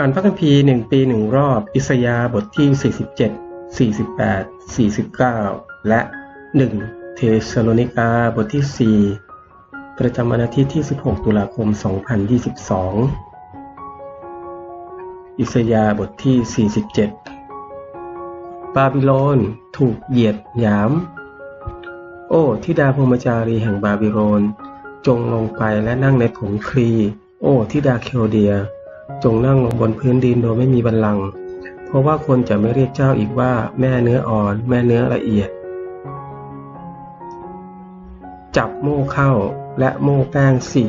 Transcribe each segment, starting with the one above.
อ่านพระคัมภีร์หนึ่งปีหนึ่งรอบ อิสยาบทที่ 47 48 49 และ 1 เทสโลนิกาบทที่ 4 ประจำวันอาทิตย์ที่ 16 ตุลาคม 2022 อิสยาบทที่ 47 บาบิโลน ถูกเหยียดหยาม โอ้ทิดาพรมจารีแห่งบาบิโลน จงลงไปและนั่งในผงครีโอ้ทิดาเคโอเดีย จงนั่งลงบนพื้นดินโดยไม่มีบัลลัง เพราะว่าคนจะไม่เรียกเจ้าอีกว่า แม่เนื้ออ่อน แม่เนื้อละเอียด จับโม่เข้าและโม่แป้งสิ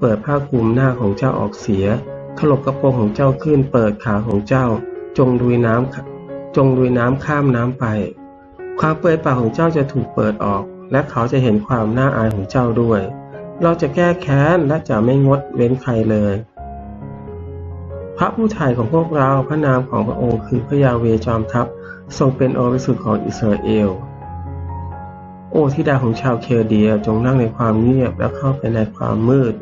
เปิดผ้าคลุมหน้าของเจ้าออกเสีย ถลกกระโปรงของเจ้าขึ้น เปิดขาของเจ้า จงดุยน้ำจงดุยน้ำข้ามน้ำไป ความเปื่อยปากของเจ้าจะถูกเปิดออก และเขาจะเห็นความน่าอายของเจ้าด้วย เราจะแก้แค้นและจะไม่งดเว้นใครเลย พระผู้ไถ่ของพวกเราพระนามของพระองค์คือพระยาเวจอมทัพทรงเป็นโอริสุทธิ์ของอิสราเอล โอ้ทิดาของชาวเคเดียจงนั่งในความเงียบและเข้าไปในความมืด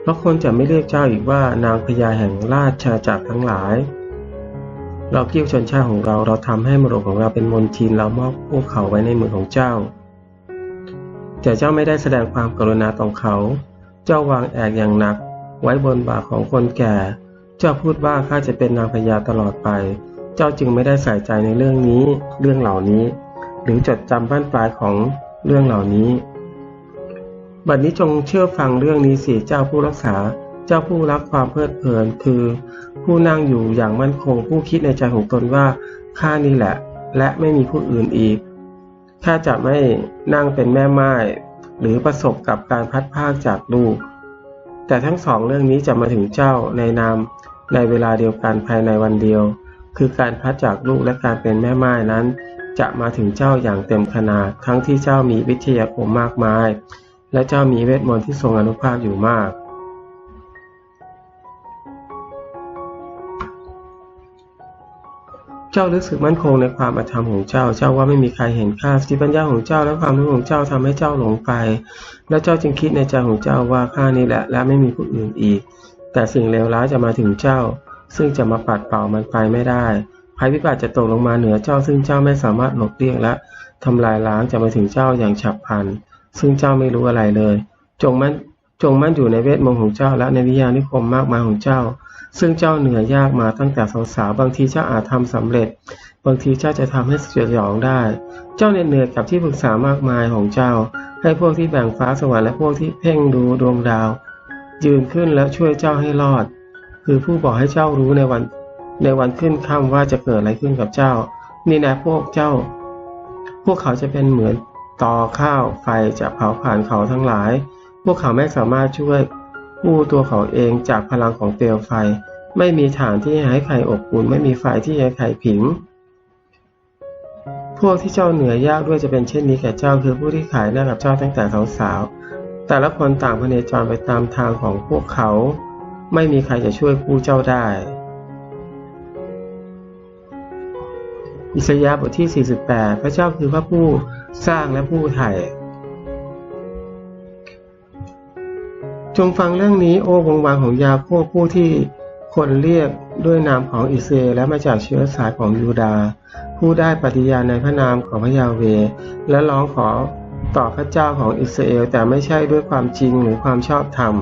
เพราะคนจะไม่เรียกเจ้าอีกว่านางพญาแห่งราชชาจักรทั้งหลาย เราเกี่ยวชนชาติของเราเราทำให้มรดกของเราเป็นมนทินเรามอบพวกเขาไว้ในมือของเจ้า แต่เจ้าไม่ได้แสดงความกรุณาต่อเขา เจ้าวางแอกอย่างหนัก ไว้บนบ่าของคนแก่ เจ้าพูดว่าข้าจะเป็นนางพญาตลอดไป เจ้าจึงไม่ได้ใส่ใจในเรื่องนี้ เรื่องเหล่านี้ หรือจดจำบ้านปลายของเรื่องเหล่านี้ บัดนี้จงเชื่อฟังเรื่องนี้สิเจ้าผู้รักษา เจ้าผู้รักความเพลิดเพลิน คือ ผู้นั่งอยู่อย่างมั่นคง ผู้คิดในใจของตนว่าข้านี่แหละ และไม่มีผู้อื่นอีกข้าจะไม่นั่งเป็นแม่ไม้หรือประสบกับการพัดพากจากลูก แต่ทั้งสองเรื่องนี้จะมาถึงเจ้าในนาม ในเวลาเดียวกันภายในวันเดียว คือการพัดจากลูกและการเป็นแม่ไม้นั้น จะมาถึงเจ้าอย่างเต็มขนาดทั้งที่เจ้ามีวิทยาคมมากมาย และเจ้ามีเวทมนต์ที่ทรงอนุภาพอยู่มาก เจ้ารู้สึกมั่นคงในความอธรรมของเจ้า เจ้าว่าไม่มีใครเห็นค่าสติปัญญาของเจ้าและความรู้ของเจ้าทำให้เจ้าหลงไป และเจ้าจึงคิดในใจของเจ้าว่าข้านี้แหละ และไม่มีผู้อื่นอีก แต่สิ่งเลวร้ายจะมาถึงเจ้า ซึ่งจะมาปัดเป่ามันไปไม่ได้ ภัยพิบัติจะตกลงมาเหนือเจ้า ซึ่งเจ้าไม่สามารถหลบเลี่ยงและทำลายล้างจะมาถึงเจ้าอย่างฉับพลัน ซึ่งเจ้าไม่รู้อะไรเลย จงมั่นจงมั่นอยู่ในเวทมนต์ของเจ้าและในวิญญาณนิคมมากมายของเจ้า ซึ่งเจ้าเหนื่อยยากมาตั้งแต่สาวๆ บางทีเจ้าอาจทำสำเร็จ บางทีเจ้าจะทำให้สยองได้ เจ้าเหนื่อยกับที่ปรึกษามากมายของเจ้า ให้พวกที่แบ่งฟ้าสวรรค์และพวกที่เพ่งดูดวงดาว ยืนขึ้นแล้วช่วยเจ้าให้รอด คือผู้บอกให้เจ้ารู้ในวันในวันขึ้นค่ำว่าจะเกิดอะไรขึ้นกับเจ้า นี่นะพวกเจ้า พวกเขาจะเป็นเหมือนตอข้าวไฟจะเผาผ่านเขาทั้งหลาย พวกเขาไม่สามารถช่วยกู้ตัวเขาเองจากพลังของเปลวไฟ ไม่มีฐานที่ให้ใครอบอุ่นไม่มีไฟที่ให้ใครผิง พวกที่เจ้าเหนือยากด้วยจะเป็นเช่นนี้แก่เจ้าคือผู้ที่ขายหน้ากับเจ้าตั้งแต่สาว แต่ละคนต่างพเนจรไปตามทางของพวกเขา ไม่มีใครจะช่วยผู้เจ้าได้ อิสยาห์บทที่ 48 พระเจ้าคือพระผู้สร้างและผู้ไถ่จงฟังเรื่องนี้โอ้วงวางของยาโคบผู้ที่คนเรียกด้วยนามของอิสเอและมาจากเชื้อสายของยูดา ผู้ได้ปฏิญาณในพระนามของพระยาเว และร้องขอ ต่อพระเจ้าของอิสราเอลแต่ไม่ใช่ด้วยความจริงหรือความชอบธรรม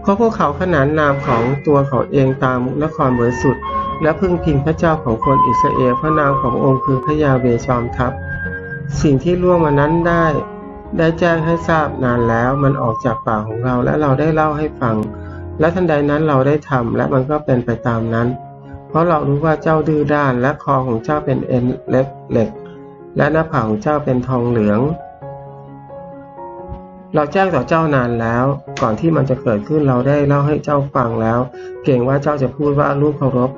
เพราะพวกเขาขนานนามของตัวเขาเองตามนครบริสุทธิ์และพึ่งพิงพระเจ้าของคนอิสราเอลพระนามขององค์คือพระยาเวจอมทัพ สิ่งที่ล่วงมานั้นได้ ได้แจ้งให้ทราบนานแล้วมันออกจากปากของเราและเราได้เล่าให้ฟัง และทันใดนั้นเราได้ทำและมันก็เป็นไปตามนั้น เพราะเรารู้ว่าเจ้าดื้อด้านและคอของเจ้าเป็นเอ็นเล็กเหล็ก และหน้าผากของเจ้าเป็นทองเหลือง เราแจ้งต่อเจ้านานแล้ว ก่อนที่มันจะเกิดขึ้นเราได้เล่าให้เจ้าฟังแล้ว เก่งว่าเจ้าจะพูดว่ารูปเคารพ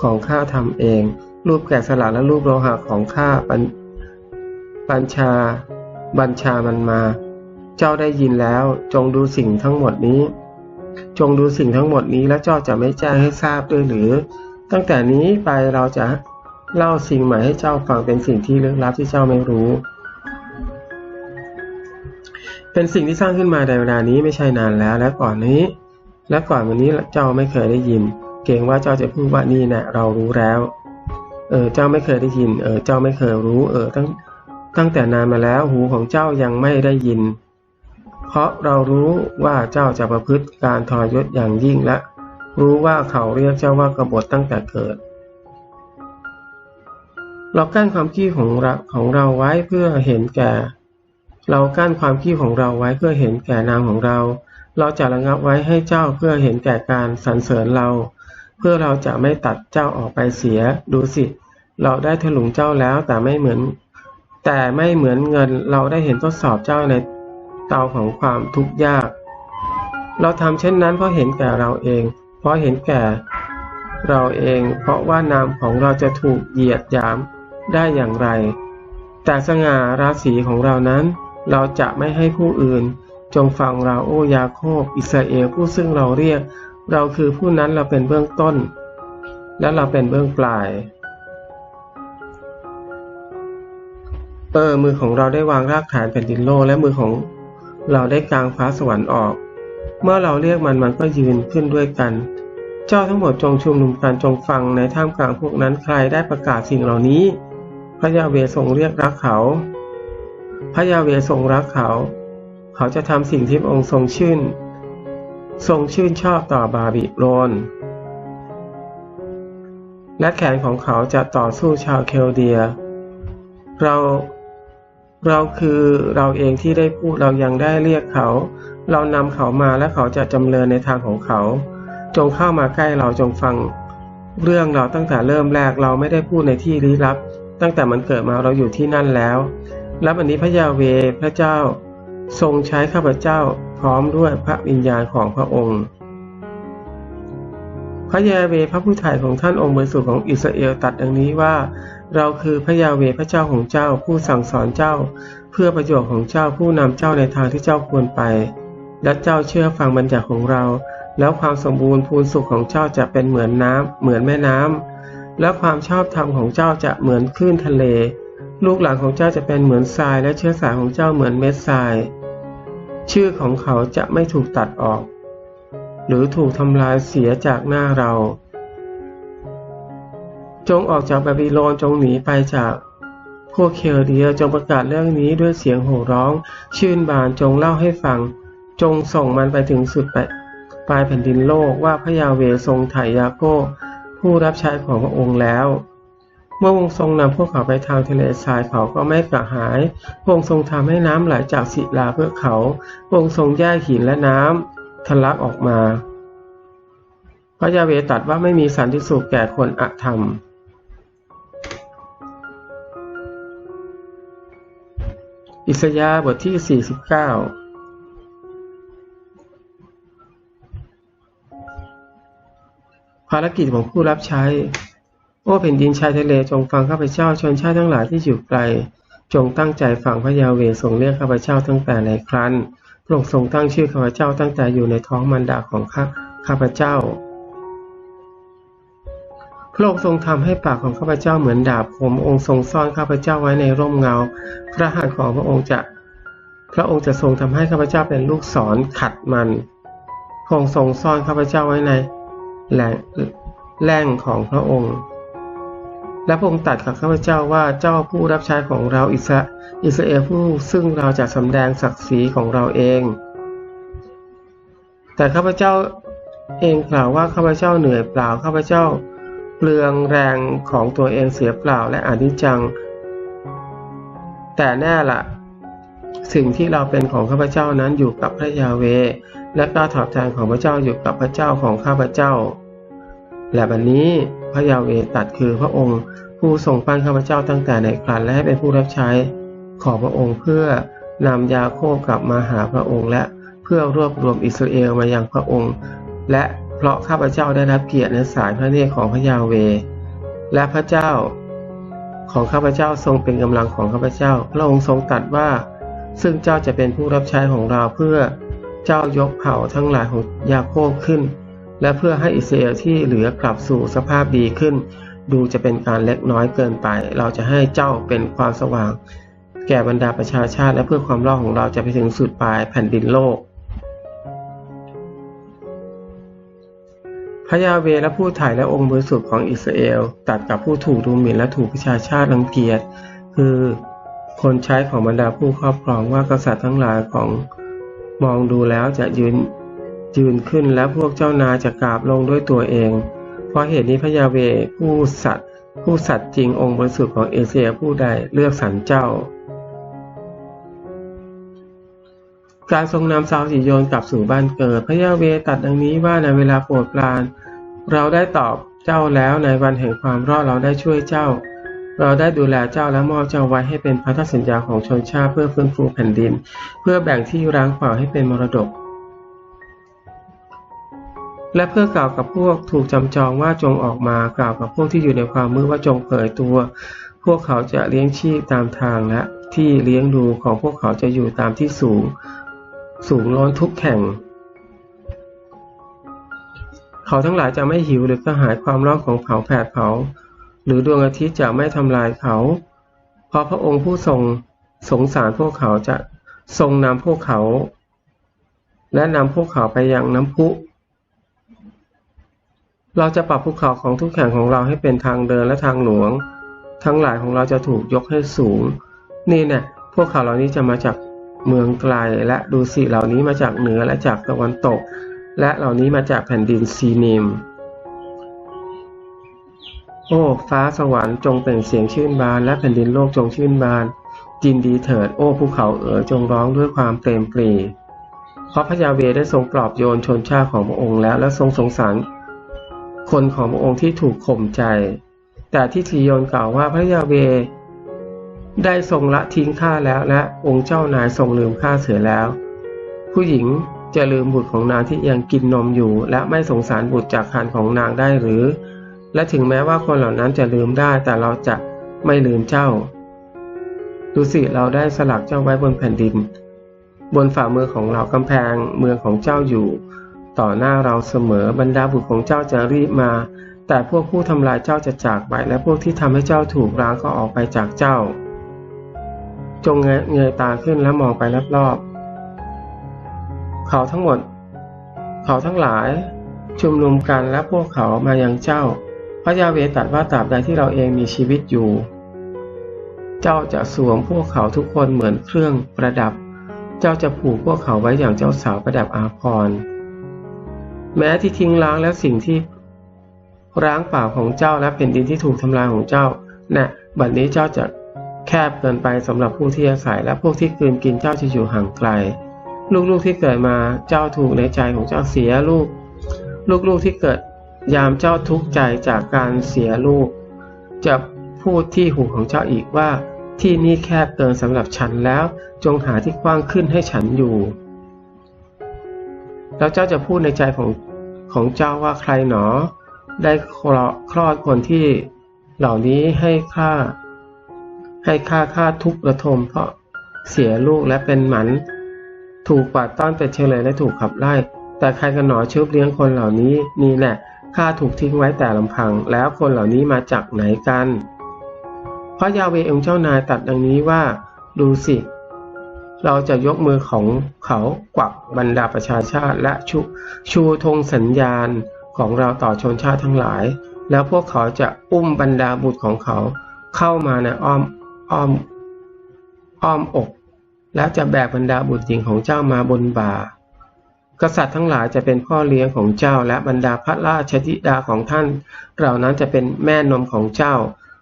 ของข้าทำเอง รูปแกะสลักและรูปโลหะของข้าบัญชา บัญชามันมา เจ้าได้ยินแล้ว จงดูสิ่งทั้งหมดนี้ จงดูสิ่งทั้งหมดนี้และเจ้าจะไม่แจ้งให้ทราบด้วยหรือ ตั้งแต่นี้ไปเราจะ เล่าสิ่งใหม่ให้เจ้าฟังเป็นสิ่งที่ลึกลับที่เจ้าไม่รู้ เป็นสิ่งที่สร้างขึ้นมาในเวลานี้ไม่ใช่นานแล้ว และก่อนนี้ และก่อนวันนี้เจ้าไม่เคยได้ยิน เกรงว่าเจ้าจะพูดว่านี่นะเรารู้แล้ว เออเจ้าไม่เคยได้ยิน เออเจ้าไม่เคยรู้ เออตั้งตั้งแต่นานมาแล้วหูของเจ้ายังไม่ได้ยิน เพราะเรารู้ว่าเจ้าจะประพฤติการทรยศอย่างยิ่งและ รู้ว่าเขาเรียกเจ้าว่ากบฏตั้งแต่เกิด เรากั้นความขี้ของเราของเราไว้เพื่อเห็นแก่ เรากั้นความขี้ของเราไว้เพื่อเห็นแก่นามของเรา เราจะระงับไว้ให้เจ้าเพื่อเห็นแก่การสรรเสริญเรา เพื่อเราจะไม่ตัดเจ้าออกไปเสีย ดูสิ เราได้ถลุงเจ้าแล้วแต่ไม่เหมือน แต่ไม่เหมือนเงินเราได้เห็นทดสอบเจ้าในเตาของความทุกข์ยาก เราทำเช่นนั้นเพราะเห็นแก่เราเอง เพราะเห็นแก่เราเอง เพราะว่านามของเราจะถูกเหยียดหยาม ได้อย่างไร แต่สง่าราศีของเรานั้น เราจะไม่ให้ผู้อื่น จงฟังเราโอยาโคบ อิสราเอลผู้ซึ่งเราเรียก เราคือผู้นั้นเราเป็นเบื้องต้น และเราเป็นเบื้องปลาย เออมือของเราได้วางรากฐานแผ่นดินโลกและมือของเราได้กางฟ้าสวรรค์ออก เมื่อเราเรียกมันมันก็ยืนขึ้นด้วยกัน เจ้าทั้งหมดจงชุมนุมกันจงฟังในท่ามกลางพวกนั้นใครได้ประกาศสิ่งเหล่านี้ พระยาเวทรงเรียกรักเขา พระยาเวทรงรักเขา เขาจะทำสิ่งที่พระองค์ทรงชื่น ทรงชื่นชอบต่อบาบิโลน และแขนของเขาจะต่อสู้ชาวเคลเดีย เรา เราคือเราเองที่ได้พูดเรายังได้เรียกเขา เรานำเขามาและเขาจะจำเริญในทางของเขา จงเข้ามาใกล้เราจงฟังเรื่องเราตั้งแต่เริ่มแรกเราไม่ได้พูดในที่ลี้ลับ ตั้งแต่มันเกิดมาเราอยู่ที่นั่นแล้ว และวันนี้พระยาเวพระเจ้าทรงใช้ข้าพเจ้าพร้อมด้วยพระวิญญาณของพระองค์ พระยาเวพระผู้ถ่ายของท่านองค์บริสุทธิ์ของอิสราเอลตัดดังนี้ว่า เราคือพระยาเวพระเจ้าของเจ้าผู้สั่งสอนเจ้า เพื่อประโยชน์ของเจ้าผู้นำเจ้าในทางที่เจ้าควรไป และเจ้าเชื่อฟังบัญญัติของเรา แล้วความสมบูรณ์พูนสุขของเจ้าจะเป็นเหมือนน้ำเหมือนแม่น้ำ และความชอบธรรมของเจ้าจะเหมือนคลื่นทะเล ลูกหลานของเจ้าจะเป็นเหมือนทราย และเชื้อสายของเจ้าเหมือนเม็ดทราย ชื่อของเขาจะไม่ถูกตัดออก หรือถูกทำลายเสียจากหน้าเรา จงออกจากบาบิโลนจงหนีไปจากพวกเคลเดียจงประกาศเรื่องนี้ด้วยเสียงโห่ร้อง ชื่นบานจงเล่าให้ฟัง จงส่งมันไปถึงสุดปลายแผ่นดินโลกว่าพระยาเวทรงไถ่ยาโก ผู้รับใช้ของพระองค์แล้ว เมื่อองค์ทรงนำพวกเขาไปทางทะเลทรายเขาก็ไม่กระหาย พระองค์ทรงทำให้น้ำไหลจากศิลาเพื่อเขา พระองค์ทรงแยกหินและน้ำทะลักออกมา พระยาเวตรัสว่าไม่มีสันติสุขแก่คนอธรรมอิสยาห์บทที่ 49 ภารกิจของผู้รับใช้ โอ้แผ่นดินชายทะเลจงฟังข้าพเจ้าชนชาติทั้งหลายที่อยู่ไกล จงตั้งใจฟังพระยาเวทรงเรียกข้าพเจ้าตั้งแต่ในครั้นพระองค์ทรงตั้งชื่อข้าพเจ้าตั้งแต่อยู่ในท้องมารดาของข้าข้าพเจ้าพระองค์ทรงทำให้ปากของข้าพเจ้าเหมือนดาบคมองค์ทรงซ่อนข้าพเจ้าไว้ในร่มเงา พระหัตถ์ของพระองค์จะพระองค์จะทรงทำให้ข้าพเจ้าเป็นลูกศรขัดมันพระองค์ทรงซ่อนข้าพเจ้าไว้ใน แหล่งแหล่งของพระองค์ และพระองค์ตรัสกับข้าพเจ้าว่าเจ้าผู้รับใช้ของเราอิสราอิสราเอลผู้ซึ่งเราจะสำแดงศักดิ์ศรีของเราเอง แต่ข้าพเจ้าเองกล่าวว่าข้าพเจ้าเหนื่อยเปล่าข้าพเจ้าเปลืองแรงของตัวเองเสียเปล่าและอนิจจัง แต่แน่ละสิ่งที่เราเป็นของข้าพเจ้านั้นอยู่กับพระยาเว และการตอบแทนของพระเจ้าอยู่กับพระเจ้าของข้าพระเจ้า และบัดนนี้พระยาเวตัดคือพระองค์ผู้ทรงปั้นข้าพเจ้าตั้งแต่ในครันและให้เป็นผู้รับใช้ของพระองค์เพื่อนำยาโคบกลับมาหาพระองค์ และเพื่อรวบรวมอิสราเอลมายังพระองค์ และเพราะข้าพเจ้าได้รับเกียรติในสายพระเนตรของพระยาเว และพระเจ้าของข้าพเจ้าทรงเป็นกำลังของข้าพเจ้า พระองค์ทรงตรัสว่า ซึ่งเจ้าจะเป็นผู้รับใช้ของเราเพื่อ เจ้ายกเผ่าทั้งหลายของยาโคบขึ้น และเพื่อให้อิสราเอลที่เหลือกลับสู่สภาพดีขึ้น ดูจะเป็นการเล็กน้อยเกินไป เราจะให้เจ้าเป็นความสว่าง แก่บรรดาประชาชาติ และเพื่อความรอดของเราจะไปถึงสุดปลายแผ่นดินโลกพระยาเวและผู้ถ่ายและองค์บริสุทธิ์ของอิสราเอลตัดกับผู้ถูกดูหมิ่นและถูกประชาชาติรังเกียจ คือคนใช้ของบรรดาผู้ครอบครองว่ากษัตริย์ทั้งหลายของ มองดูแล้วจะยืนยืนขึ้นและพวกเจ้านายจะกราบลงด้วยตัวเอง เพราะเหตุนี้พระยาเวผู้สัตว์ผู้สัตว์จริงองค์บริสุทธิ์ของเอเชียผู้ใดเลือกสรรเจ้า การทรงนำชาวสิโยนกลับสู่บ้านเกิด พระยาเวตัดดังนี้ว่าในเวลาโปรดปราน เราได้ตอบเจ้าแล้วในวันแห่งความรอดเราได้ช่วยเจ้า เราได้ดูแลเจ้าและมอบเจ้าไว้ให้เป็นพันธสัญญาของชนชาติเพื่อฟื้นฟูแผ่นดิน เพื่อแบ่งที่ร้างเปล่าให้เป็นมรดก และเพื่อกล่าวกับพวกถูกจำจองว่าจงออกมากล่าวกับพวกที่อยู่ในความมืดว่าจงเผยตัว พวกเขาจะเลี้ยงชีพตามทางและที่เลี้ยงดูของพวกเขาจะอยู่ตามที่สูง สูงล้นทุกแข่งเขาทั้งหลายจะไม่หิวหรือกระหายความร้อนของเผาแผดเผา หรือดวงอาทิตย์จะไม่ทำลายเขา เพราะพระองค์ผู้ทรงสงสารพวกเขาจะทรงนำพวกเขา และนำพวกเขาไปยังน้ำพุ เราจะปรับภูเขาของทุกแข่งของเราให้เป็นทางเดินและทางหลวง ทั้งหลายของเราจะถูกยกให้สูง นี่เนี่ยพวกเขาเหล่านี้จะมาจากเมืองไกลและดูสิเหล่านี้มาจากเหนือและจากตะวันตก และเหล่านี้มาจากแผ่นดินซีนิม โอ้ ฟ้าสวรรค์จงเปล่งเสียงชื่นบาน และแผ่นดินโลกจงชื่นบาน ยินดีเถิด โอ้ภูเขาเอ๋ยจงร้องด้วยความเปรมปรี เพราะพระยาเวได้ทรงปลอบโยนชนชาติของพระองค์แล้วและทรงสงสาร คนของพระองค์ที่ถูกข่มใจ แต่ที่ทีโยนกล่าวว่าพระยาเวได้ทรงละทิ้งข้าแล้วและองค์เจ้านายทรงลืมข้าเสียแล้ว ผู้หญิงจะลืมบุตรของนางที่ยังกินนมอยู่ และไม่สงสารบุตรจากคันของนางได้หรือ และถึงแม้ว่าคนเหล่านั้นจะลืมได้แต่เราจะไม่ลืมเจ้า ดูสิเราได้สลักเจ้าไว้บนแผ่นดิน บนฝ่ามือของเรากำแพงเมืองของเจ้าอยู่ ต่อหน้าเราเสมอบรรดาบุตรของเจ้าจะรีบมา แต่พวกผู้ทำลายเจ้าจะจากไป และพวกที่ทำให้เจ้าถูกร้างก็ออกไปจากเจ้า จงเงยตาขึ้นและมองไปรอบๆเขาทั้งหมด เขาทั้งหลายชุมนุมกันและพวกเขามายังเจ้า พระยาเวตรัสว่าตราบใดที่เราเองมีชีวิตอยู่ เจ้าจะสวมพวกเขาทุกคนเหมือนเครื่องประดับ เจ้าจะผูกพวกเขาไว้อย่างเจ้าสาวประดับอาภรณ์แม้ที่ทิ้งล้างและสิ่งที่ร้างเปล่าของเจ้าและแผ่นดินที่ถูกทำลายของเจ้านะ่ะบัดนี้เจ้าจะแคบเกินไปสำหรับผู้ที่อาศัยและพวกที่กืนกินเจ้าจะอยู่ห่างไกล ลูกๆที่เกิดมาเจ้าถูกในใจของเจ้าเสียลูก ลูกๆที่เกิด ยามเจ้าทุกข์ใจจากการเสียลูก จะพูดที่หูของเจ้าอีกว่า ที่นี่แคบเกินสำหรับฉันแล้ว จงหาที่กว้างขึ้นให้ฉันอยู่ แล้วเจ้าจะพูดในใจของของเจ้าว่าใครหนอ ได้คลอดคนที่เหล่านี้ให้ค่าให้ค่าค่าทุกข์ระทมเพราะเสียลูกและเป็นหมัน ถูกกวาดต้อนเป็นเฉลยและถูกขับไล่ แต่ใครกันหนอชุบเลี้ยงคนเหล่านี้นี่แหละ ข้าถูกทิ้งไว้แต่ลำพัง แล้วคนเหล่านี้มาจากไหนกันเพราะยาเวองค์เจ้านายตัดดังนี้ว่า ดูสิ เราจะยกมือของเขากวักบรรดาประชาชาติและชูชูธงสัญญาณของเราต่อชนชาติทั้งหลาย แล้วพวกเขาจะอุ้มบรรดาบุตรของเขา เข้ามาในอ้อมอ้อมอ้อมอก แล้วจะแบกบรรดาบุตรหญิงของเจ้ามาบนบ่า กษัตริย์ทั้งหลายจะเป็นพ่อเลี้ยงของเจ้า และบรรดาพระราชธิดาของท่าน เหล่านั้นจะเป็นแม่นมของเจ้า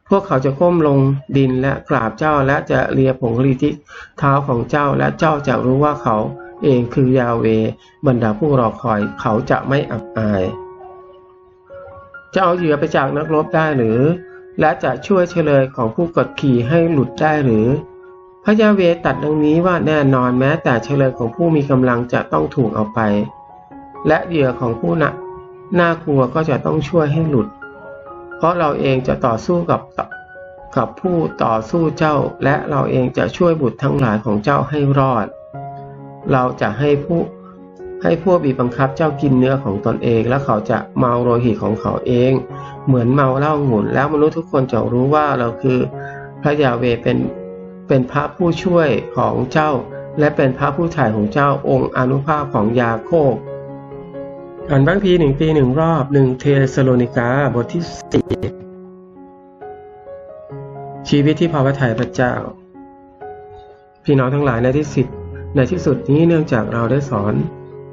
พวกเขาจะก้มลงดินและกราบเจ้าและจะเลียผงรีที่เท้าของเจ้าและเจ้าจะรู้ว่าเขาเองคือยาเว บรรดาผู้รอคอยเขาจะไม่อับอาย จะเอาเหยื่อไปจากนักรบได้หรือ และจะช่วยเฉลยของผู้กดขี่ให้หลุดได้หรือ พระยาเวตัดดังนี้ว่าแน่นอนแม้แต่เฉลยของผู้มีกำลังจะต้องถูกเอาไป และเหยื่อของผู้น่ะน่ากลัวก็จะต้องช่วยให้หลุด เพราะเราเองจะต่อสู้กับกับผู้ต่อสู้เจ้า และเราเองจะช่วยบุตรทั้งหลายของเจ้าให้รอด เราจะให้ผู้ให้พวกบีบบังคับเจ้ากินเนื้อของตนเอง และเขาจะเมาโลหิตของเขาเอง เหมือนเมาเหล้าหมุนแล้วมนุษย์ทุกคนจะรู้ว่าเราคือพระยาเวเป็น เป็นพระผู้ช่วยของเจ้า และเป็นพระผู้ถ่ายของเจ้าองค์อนุภาพของยาโคบอ่านบางพีหนึ่งปีหนึ่งรอบหนึ่งเทสโลนิกาบทที่สี่ชีวิตที่พอพระทัยพระเจ้า พี่น้องทั้งหลายในที่สุดในที่สุดนี้เนื่องจากเราได้สอน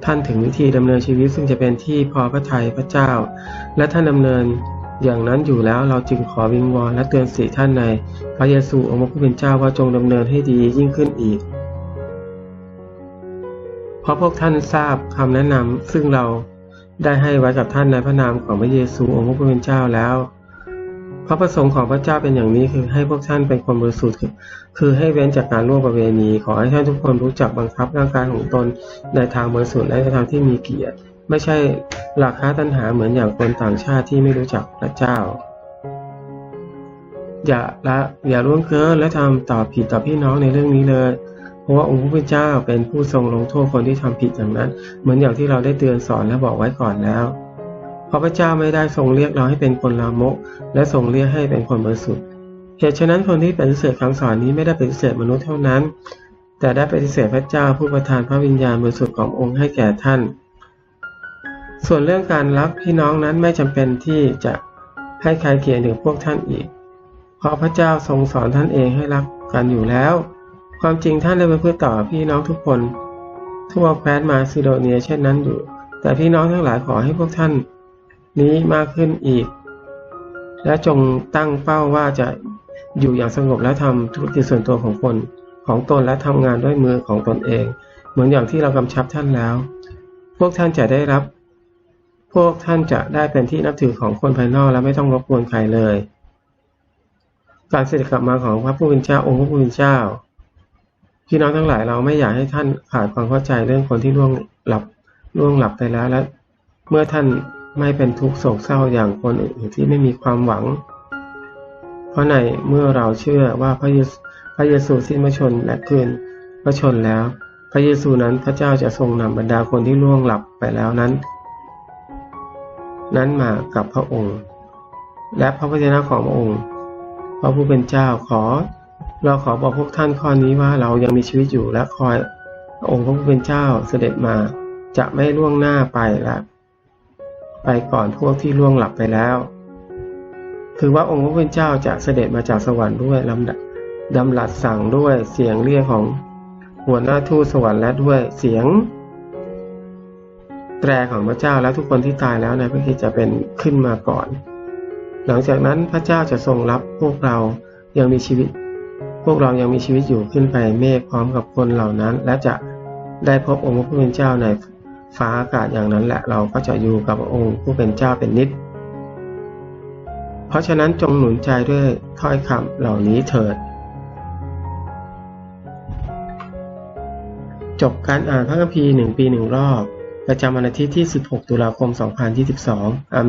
ท่านถึงวิธีดำเนินชีวิตซึ่งจะเป็นที่พอพระทัยพระเจ้า และท่านดำเนิน อย่างนั้นอยู่แล้วเราจึงขอวิงวอนและเตือนสีท่านในพระเยซูองค์พระผู้เป็นเจ้าว่าจงดำเนินให้ดียิ่งขึ้นอีก เพราะพวกท่านทราบคำแนะนำซึ่งเราได้ให้ไว้กับท่านในพระนามของพระเยซูองค์พระผู้เป็นเจ้าแล้ว พระประสงค์ของพระเจ้าเป็นอย่างนี้คือให้พวกท่านเป็นคนบริสุทธิ์คือคือให้เว้นจากการล่วงประเวณี ขอให้ท่านทุกคนรู้จักบังคับร่างกายของตนในทางบริสุทธิ์และในทางที่มีเกียรติ ไม่ใช่หลักค้าตัณหาเหมือนอย่างคนต่างชาติที่ไม่รู้จักพระเจ้า อย่าละอย่าล่วงเกินและทำต่อผิดต่อพี่น้องในเรื่องนี้เลย เพราะว่าองค์พระผู้เจ้าเป็นผู้ทรงลงโทษคนที่ทำผิดอย่างนั้น เหมือนอย่างที่เราได้เตือนสอนและบอกไว้ก่อนแล้ว เพราะพระเจ้าไม่ได้ทรงเรียกเราให้เป็นคนลามก และทรงเรียกให้เป็นคนบริสุทธิ์เหตุฉะนั้นคนที่ปฏิเสธคำสอนนี้ไม่ได้ปฏิเสธมนุษย์เท่านั้น แต่ได้ปฏิเสธพระเจ้าผู้ประทานพระวิญญาณบริสุทธิ์ขององค์ให้แก่ท่าน ส่วนเรื่องการรักพี่น้องนั้นไม่จำเป็นที่จะให้ใครเขียนถึงพวกท่านอีก เพราะพระเจ้าทรงสอนท่านเองให้รักกันอยู่แล้ว ความจริงท่านได้ไปเพื่อต่อพี่น้องทุกคน ทั่วแคว้นมาซิโดเนียเช่นนั้นอยู่ แต่พี่น้องทั้งหลายขอให้พวกท่านนี้มากขึ้นอีก และจงตั้งเป้าว่าจะอยู่อย่างสงบและทำธุรกิจส่วนตัวของคนของตนและทำงานด้วยมือของตนเอง เหมือนอย่างที่เรากำชับท่านแล้ว พวกท่านจะได้รับ พวกท่านจะได้เป็นที่นับถือของคนภายนอกและไม่ต้องรบกวนใครเลย การเสด็จกลับมาของพระผู้เป็นเจ้าองค์พระผู้เป็นเจ้า พี่น้องทั้งหลายเราไม่อยากให้ท่านขาดความเข้าใจเรื่องคนที่ล่วงหลับล่วงหลับไปแล้วและ เมื่อท่านไม่เป็นทุกข์โศกเศร้าอย่างคนอื่นที่ไม่มีความหวัง เพราะในเมื่อเราเชื่อว่าพระเยซูพระเยซูสิ้นพระชนและคืนพระชนแล้ว พระเยซูนั้นพระเจ้าจะทรงนำบรรดาคนที่ล่วงหลับไปแล้วนั้น นั้นมากับพระองค์ และพระวจนะของพระองค์พระผู้เป็นเจ้าขอ เราขอบอกพวกท่านข้อนี้ว่าเรายังมีชีวิตอยู่และคอยองค์พระผู้เป็นเจ้าเสด็จมาจะไม่ล่วงหน้าไปละไปก่อนพวกที่ล่วงหลับไปแล้ว คือว่าองค์พระผู้เป็นเจ้าจะเสด็จมาจากสวรรค์ด้วยลำดับดำรัสสั่งด้วยเสียงเรียกของหัวหน้าทูตสวรรค์และด้วยเสียง ตรของพระเจ้าและทุกคนที่ตายแล้วในพระคิดจะเป็นขึ้นมาก่อน หลังจากนั้นพระเจ้าจะทรงรับพวกเรายังมีชีวิต พวกเรายังมีชีวิตอยู่ขึ้นไปเมฆพร้อมกับคนเหล่านั้น และจะได้พบองค์พระผู้เป็นเจ้าในฟ้าอากาศอย่างนั้นแหละเราก็จะอยู่กับองค์ผู้เป็นเจ้าเป็นนิจเพราะฉะนั้นจงหนุนใจด้วยถ้อยคำเหล่านี้เถิด จบการอ่านพระคัมภีร์หนึ่งปีหนึ่งรอบ ประจำวันอาทิตย์ที่ 16 ตุลาคม2022